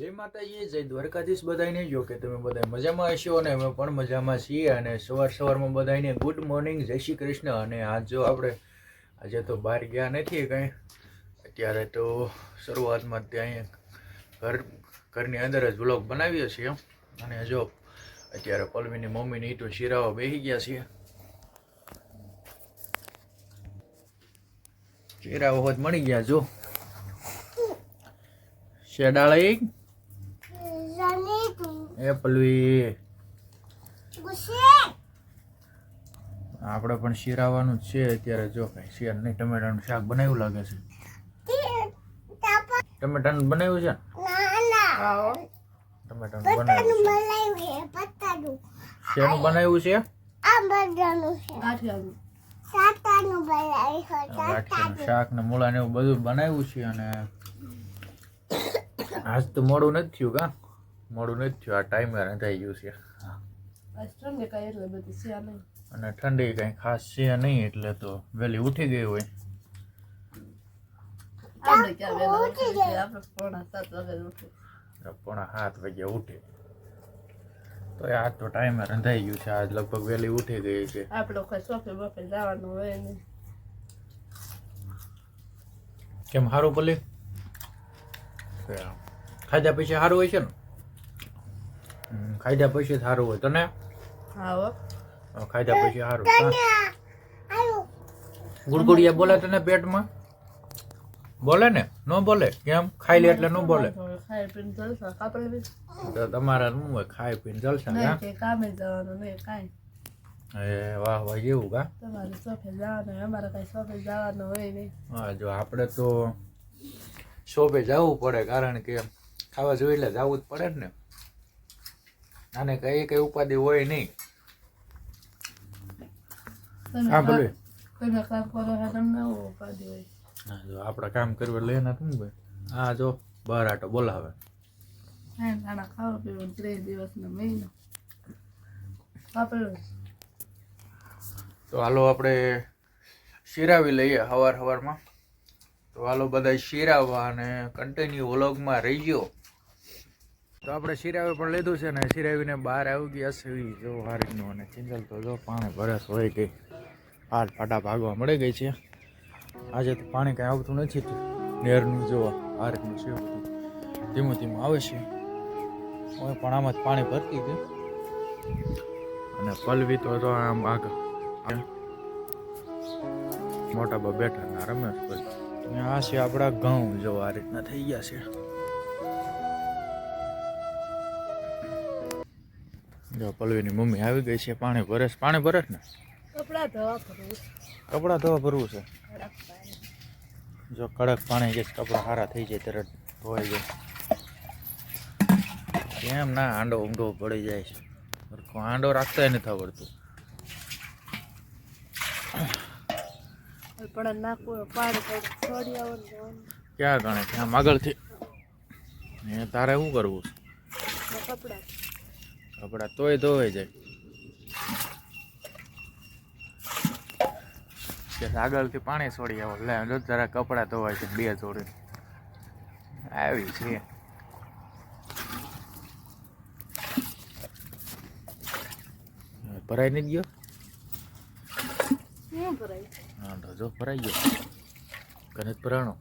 જય માતાજી, જય દ્વારકાધીશ બધાને જો કે તમે બધા મજામાં હશો અને અમે પણ મજામાં છીએ અને સવાર સવારમાં બધાને ગુડ મોર્નિંગ, જય શ્રી કૃષ્ણ. અને આજ જો આપણે, આજે તો બહાર ગયા નથી કંઈ. અત્યારે તો શરૂઆતમાં ત્યાં ઘર, ઘરની અંદર જ બ્લોગ બનાવીએ છીએ. અને જો, અત્યારે પલવીની મમ્મીની તો શીરાવા બેસી ગયા છીએ. શીરાવા હોત મળી ગયા, જો. શેડાળી એ પલવી આપણે પણ શીરાવાનું જ છે અત્યારે જો કઈ શેર નહીં. ટમેટાનું શાક બનાવ્યું લાગે છે. ટમેટાનું બનાવ્યું છે? ટમેટાનું બનાવ્યું શેનું બનાવ્યું છે? શાક ને મૂળા ને એવું બધું બનાવ્યું છે અને આજ તો મોડું નથી થયું કા? મોડું નથી થયું. આ ટાઈમે રંધાઈ ગયું છે. અને ઠંડી કઈ ખાસ છે નહીં એટલે તો વહેલી ઉઠી ગઈ હોય. પોણા સાત વાગ્યા ઉઠી તો એ આજ તો ટાઈમે રંધાઈ ગયું છે. આજ લગભગ વહેલી ઉઠી ગઈ છે. આપડે કોઈ સોફે બફે જવાનું હોય ને કેમ સારું ભલે ખાધા પછી સારું હોય છે ને? હમ, ખાધા પછી સારું હોય. તને? હા ખાધા પછી સારું. ગુડગુડિયા બોલે તને પેટમાં? બોલે ને? ન બોલે? કેમ? ખાઈ લે એટલે ન બોલે? ખાઈ પીને જલસા કાપડ બી તો તમારા શું હોય ખાઈ પીને જલસા ને કામે જવાનું નહીં કાંઈ. એ વાહ વાહ એવું કા? તમારે સોફે જવાનું અમારે કઈ સોફે જવાનું હોય નહીં. હા જો આપણે તો શોપે જવું પડે કારણ કે ખાવા જોઈએ એટલે જવું જ પડે ને. આને કઈ કઈ ઉપાધિ હોય નહીં. હા કામ- ભલે જો આપણે કરવું એટલે એના શું ભાઈ. હા જો બહાર આટો બોલાવે. તો હાલો આપણે શિરાવી લઈએ સવાર હવારમાં. તો હાલો બધા શિરાવવા અને કન્ટિન્યુ વ્લોગમાં રહી ગયો તો આપણે શિરાવી પણ લીધું છે ને શિરાવીને બહાર આવી ગયા છે. જો હારીનું અને ચિંજલ તો જો પાણી ભરસ હોય ગઈ હાથ ફાટા ભાગવા મળી ગઈ છે. આજે તો પાણી કાંઈ આવતું નથી નેરનું જો હારીનું છે. ધીમું ધીમું આવે છે. હવે પણ આમાં જ પાણી ભરતી ગઈ અને પલવી તો જો આમ આગળ મોટા બા બેઠા રમેશ ભાઈ. આ છે આપણા ઘઉં, જો આ રીતના થઈ ગયા છે. જો પલવીની મમ્મી આવી ગઈ છે પાણી ભરેશ પાણી ભરેશ ને? કપડા ધોવા ભરવું કપડાં ધોવા ભરવું છે? જો કડક પાણી જે કપડાં સારા થઈ જાય તરત ધોવાઈ જાય. કેમ ના આંડો ઊંડો પડી જાય છે? આંડો રાખતા નથી આવડતું. ક્યાં ગણે? ત્યાં આગળથી તારે શું કરવું છે? કપડાં. કપડાં તોય ધોવાઈ જાય. કે આગળથી પાણી છોડી આવો. લે જો જરા કપડાં ધોવાય છે બે જોડી. આવી છે. ભરાઈ નથી ગયો? હા તો જો ભરાઈ ગયો. કને ભરાણો?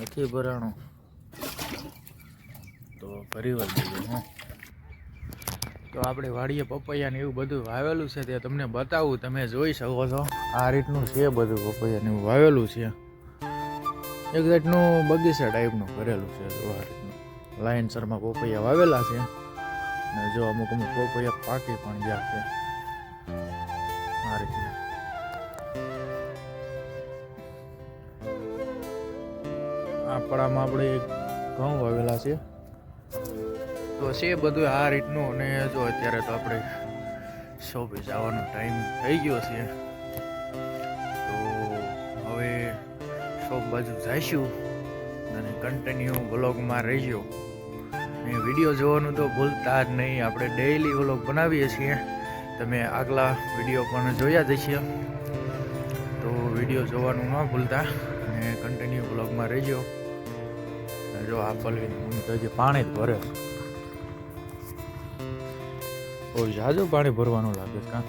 નથી ભરાણો? તો ફરી વાર જોઈએ હું. તો આપણે વાડીએ પપૈયા ને એવું બધું વાવેલું છે તે તમને બતાવું. તમે જોઈ શકો છો. આ રીતનું છે બધું પપૈયા ને વાવેલું છે. એક જાતનું બગીચા ટાઈપનું કરેલું છે જો આ રીતનું. લાઇનસરમાં પપૈયા વાવેલા છે. ને જો અમુક અમુક પપૈયા પાકી પણ ગયા છે. આ રીતના. આપણામાં આપણે ઘઉં વાવેલા છે. તો છે બધું આ રીતનું અને જો અત્યારે તો આપણે શોપે જવાનો ટાઈમ થઈ ગયો છે. તો હવે શોપ બાજુ જઈશું અને કન્ટિન્યુ વ્લોગમાં રહીજો. ને વીડિયો જોવાનું તો ભૂલતા જ નહીં. આપણે ડેઈલી વ્લોગ બનાવીએ છીએ. તમે આગલા વીડિયો પણ જોયા જ છીએ તો વીડિયો જોવાનું ન ભૂલતા અને કન્ટિન્યુ બ્લોગમાં રહેજો. જો આ પલવી મમ્મી તો હજી પાણી જ ભરે. છે. બહુ પાણી ભરવાનું લાગે કાં?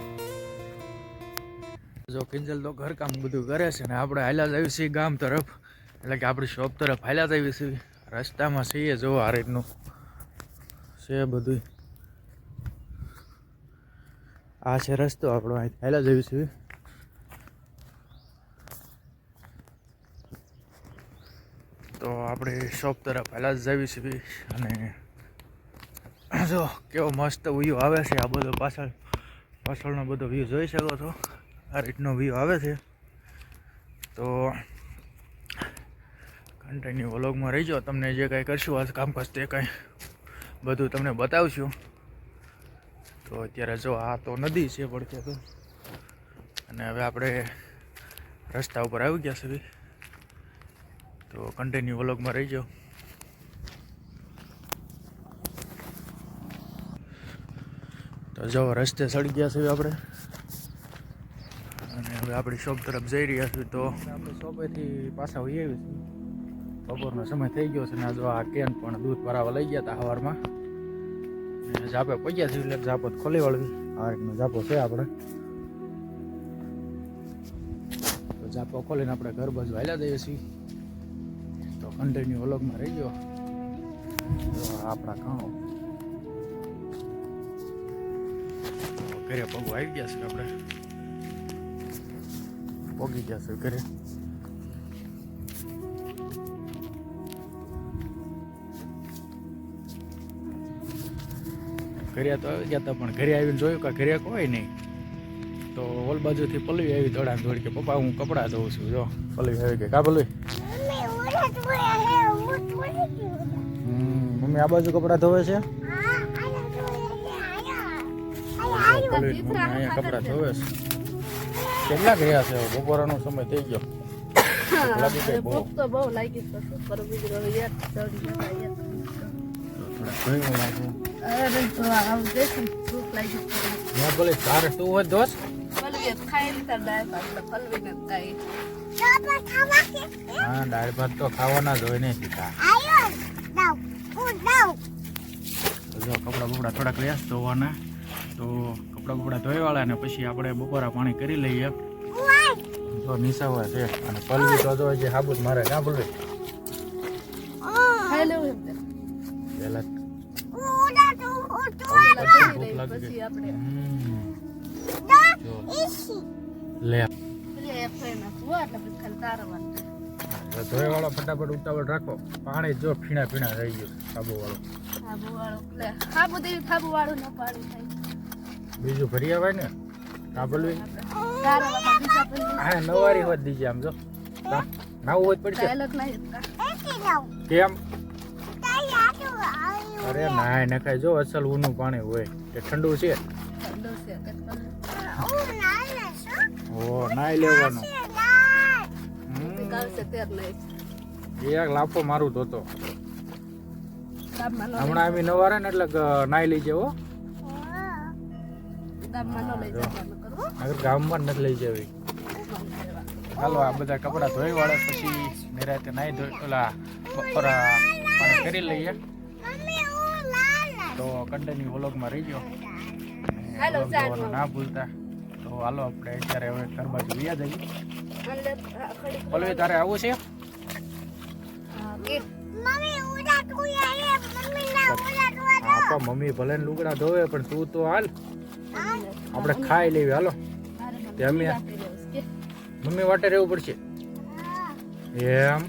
જો કિંજલ તો ઘરકામ બધું કરે છે ને આપણે હાલ્યા જ આવી છીએ ગામ તરફ. એટલે કે આપણી શોપ તરફ હાલ્યા જ આવી છીએ. રસ્તામાં છીએ જો આ રીતનું. છે બધું આ છે રસ્તો આપણો અહીં. હાલ્યા જ આવી છીએ. તો આપણે શોપ તરફ હાલ્યા જ આવી છીએ. અને જો કેવો મસ્ત વ્યૂ આવે છે આ બધો પાછળ. પાછળનો બધો વ્યૂ જોઈ શકો છો. આ રીતનો વ્યૂ આવે છે. તો કન્ટિન્યુ વ્લોગમાં રહીજો. તમને જે કાંઈ કરશું, આ કામકાજ તે કાંઈ બધું તમને બતાવશું. તો અત્યારે જો આ તો નદી છે પડકે તો. અને હવે આપણે રસ્તા ઉપર આવી ગયા છે તો કન્ટિન્યુ વ્લોગમાં રહીજો. તો જો રસ્તે સડી ગયા છીએ આપણે. અને હવે આપણી શોપ તરફ જઈ રહ્યા છીએ તો આપણે શોપેથી પાછા હોઈ આવી બપોરનો સમય થઈ ગયો છે ને જો આ કેન પણ દૂધ ભરાવા લઈ ગયા હતા સવારમાં અને જાપે પગ્યા છીએ એટલે જાપો ખોલી વળવી. આ રીતનો જાપો છે આપણે. તો જાપો ખોલીને આપણે ઘર બાજુ હાલ્યા જઈએ છીએ. તો કન્ટિન્યુ અલગમાં રહી ગયો. આપણા ઘઉં ઘરે પગો આવી ગયા છે આપણે. પગી ગયા છે ઘરે. ઘરે તો આવી ગયા હતા પણ ઘરે આવીને જોયું કે ઘરે કોઈ નહીં. તો ઓલ બાજુથી પલવી આવી દોડા દોડ કે પપ્પા હું કપડાં ધોઉં છું જો. પલવી આવી ગઈ. કા પલવી મમ્મી આ બાજુ કપડાં ધોવે છે? અહીંયા કપડાં ધોવે છે. કેટલા ગયા છે? બપોરનો સમય થઈ ગયો. લાગી ગઈ બહુ. તો બહુ લાગી છે. શું કરું યાર ચડી ગયા થોડા ધોઈ નાખું અરે તો આવું દેખું ભૂખ લાગી છે. મેં બોલે તારે તું હોય દોસ્ત પલવી ખાઈ લીધા ડાય પાછળ પલવીને ખાઈ. હા દાળ ભાત તો ખાવાના જ હોય ને સીધા. કપડા બપડા થોડાક રહ્યા ધોવાના. તો કપડાં બપડા ધોઈવાળા ને પછી આપણે બપોરા પાણી કરી લઈએ. તો નિસાવા છે અને પલવી તો જો જે હાબુત મારે ના ભૂલે. પહેલા પેલા ફટાફટ ઉતાવળ રાખો. પાણી જો ફીણા ફીણા રહી ગયું સાબુ વાળો સાબુ વાળો સાબુ દેવી સાબુ વાળું ન પાડી બીજું ફરી આવે ને? કા બોલવી તારવામાં બીજા પેલી હા, નવારી હોત દીજે આમ જો? નાવું હોત પડશે. કેમ? અરે નાય નખાય જો અસલ ઊનું પાણી હોય. એ ઠંડુ છે. ઓ, નાઈ લેવાનું. એક લાફો મારું તો તો હમણાં અમે નવારે ને એટલે નાઈ લીજે હો. ગામમાં ન લઈ ગામમાં નથી લઈ જવી. ચાલો આ બધા કપડાં ધોઈ વાળે પછી નિરાતે નાઈ ધોઈ ઓલા બપોરા પાણી કરી લઈએ. તો કન્ટિન્યુ વ્લોગમાં રહી ગયો હાલો, ના ભૂલતા. તો હાલો આપણે અત્યારે હવે ઘરમાં બાજુ વ્યા જઈએ. પલવી તારે આવું છે? હા, મમ્મી ભલે ને લુગડા ધોવે પણ તું તો હાલ. આપણે ખાઈ લેવી. હાલો. અમે- મમ્મી વાટે રહેવું પડશે. એમ.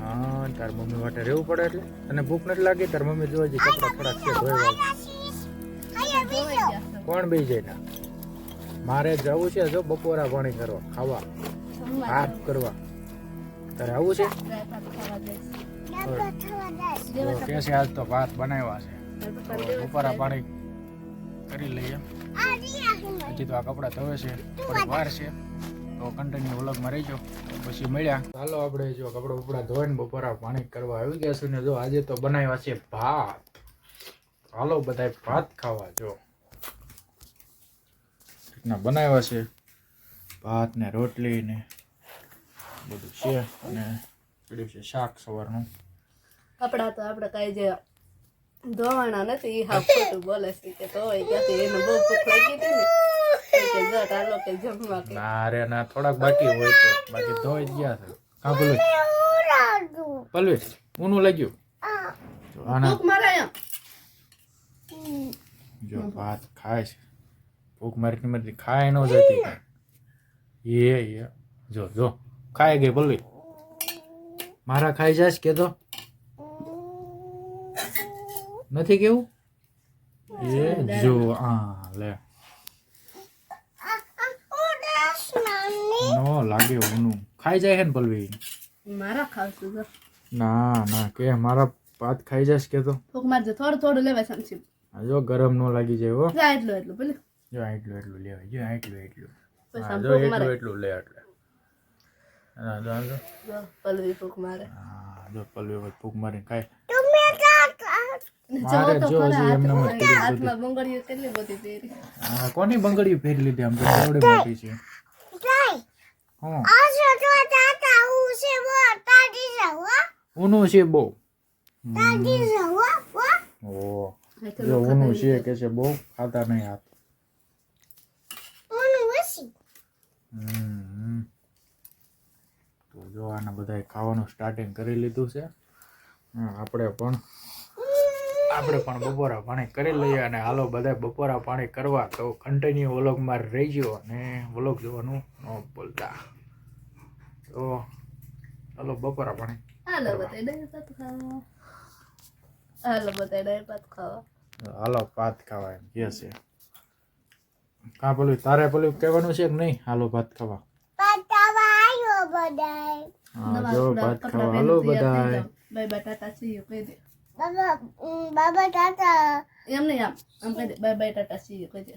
હા તાર મમ્મી વાટે રહેવું પડે એટલે. તને ભૂખ નથી લાગી? તાર મમ્મી જોવા જઈ કપડા થોડાક છે ધોઈ. કોણ બે જાય ના મારે જવું છે જો બપોરા પાણી કરવા ખાવા. હાથ કરવા. તારે આવું છે? કે છે આજ તો ભાત બનાવ્યા છે. બપોરા પાણી કરી લઈએ. હજી તો આ કપડાં ધોવે છે, થોડીક વાર છે. તો કન્ટિન્યુ વ્લોગમાં રહીજો. પછી મળ્યા. ચાલો આપણે જો કપડાં બપડા ધોઈને બપોરા પાણી કરવા આવી ગયા છે ને જો આજે તો બનાવ્યા છે ભાત. હાલો બધાય ભાત ખાવા જો. રીતના બનાવ્યા છે? ભાત ને રોટલી ને બધું છે અને પીડ્યું છે શાક સવારનું. કપડા તો આપણે કઈ જે ધોવાના નથી એ હા ખોટું બોલે છે કે ધોવાઈ ક્યાંથી એને બહુ ભૂખ લાગી હતી ને કે જટ આ કે જમવા કે. ના અરે ના થોડાક બાકી હોય તો બાકી ધોઈ ગયા છે. કા પલવી પલવી ઊનું લાગ્યું? આના ભૂખ મારે એમ જો ભાત ખાય છે. ભૂખ મારી મારી ખાય ન જતી. એ એ જો જો ખાઈ ગઈ પલવી મારા ખાઈ જાય કે તો? નથી કેવું? એ જો આ લે. નો લાગે ઊનું ખાઈ જાય હે ને પલવી મારા ખાવશું ના ના કે મારા ભાત ખાઈ જાશ કે તો? ભૂખ મારજો થોડું થોડું લેવાય સમસી જો ગરમ ન લાગી જાય હો. જા એટલું એટલું ભલે. જો એટલું એટલું લેવાય જો આ એટલું એટલું. જો એટલું એટલું લે એટલે હા જો આ જો. જો પલવી ભૂખ મારે. હા જો પલવી ફૂંક મારીને ખાય. મારે જો હજી એમને હાથમાં બંગડીઓ કેટલી બધી પહેરી? હા કોની બંગડીઓ ફેરી લીધી આમ તો મોટી છે? હા. છે હમ. ઓહ જો ઊનું છે કે છે બહુ ખાતા નહીં હાથ. હમ. તો જો આના બધા ખાવાનું સ્ટાર્ટિંગ કરી લીધું છે. આપણે પણ આપણે પણ બપોરા પાણી કરી લઈએ અને હાલો બધા બપોરા પાણી કરવા તો કન્ટિન્યુ વ્લોગમાં રહી ગયો અને વ્લોગ જોવાનું ન ભૂલતા. તો હાલો બપોરા પાણી હાલો બધા દહીં ભાત ખાવા હાલો બધા ભાત ખાવા હાલો ભાત ખાવા એમ કે છે. કા પેલું તારે પેલું કહેવાનું છે કે નહીં? હાલો ભાત ખાવા. હા જો ભાત ખાવા. હાલો બધાય થઈ જાઓ. Bye bye ta ta see you કહી દે. બાબા તાતા એમ નહીં આમ આમ કહી દે bye bye ta ta see you કહી દે.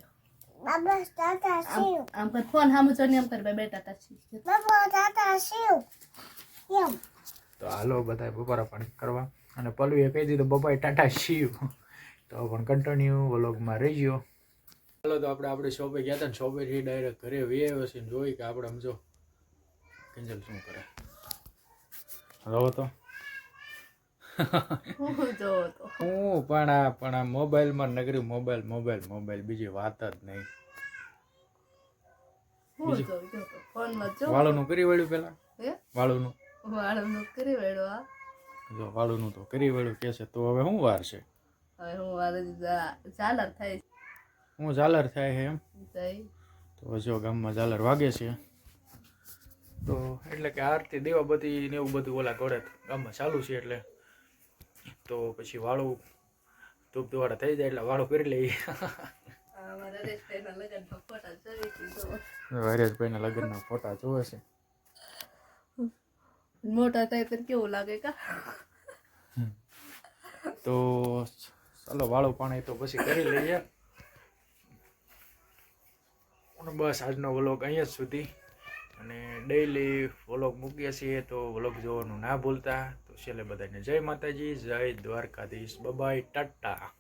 બાબા ટાટા આમ શિવ આમ કર ફોન સામું ચોની આમ કર bye bye ta ta see you. બાબા તાતા શિવ એમ તો હાલો બધા બપોરા પણ કરવા. અને પલવીએ કહી દીધું બપાઈ ટાટા શિવ તો પણ કન્ટિન્યુ વ્લોગમાં રહી ગયો હાલો તો આપણે આપણે શોપે ગયા હતા ને શોપેથી ડાયરેક્ટ ઘરે વી આવ્યો છે જોઈ કે આપણે આમ જો કિંજલ શું કરે. રહો તો. હું જોવો તો. હું પણ આ પણ આ મોબાઈલમાં નગરી મોબાઈલ મોબાઈલ મોબાઈલ બીજી વાત જ નહીં. હું જોઉં જો ફોનમાં જો વાળુનું કરી વળ્યું પેલા? હે? વાળુનું? વાળનું કરી વળ્યું આ જો વાળુનું તો કરી વળ્યું. કે છે તો હવે શું વાર છે? હવે હું વાર ઝાલર થાય હું ઝાલર થાય છે એમ? તો જો ગામમાં ઝાલર વાગે છે. તો એટલે કે આરતી દેવાબતી ને એવું બધું ઓલા ઘોડે ગામમાં ચાલુ છે એટલે તો પછી વાળું ધૂપ ધુવાડા થઈ જાય એટલે વાળું કરી લઈએ. હરેશભાઈના લગ્નના ફોટા જોવે છે. મોટા થાય તો કેવું લાગે કા? તો ચાલો વાળું પાણી તો પછી કરી લઈએ. અને બસ આજનો વ્લોગ અહીંયા જ સુધી. અને ડેઈલી વ્લોગ મૂકીએ છીએ તો વ્લોગ જોવાનું ના ભૂલતા. છેલ્લે બધાને જય માતાજી જય દ્વારકાધીશ. બબાય ટાટા.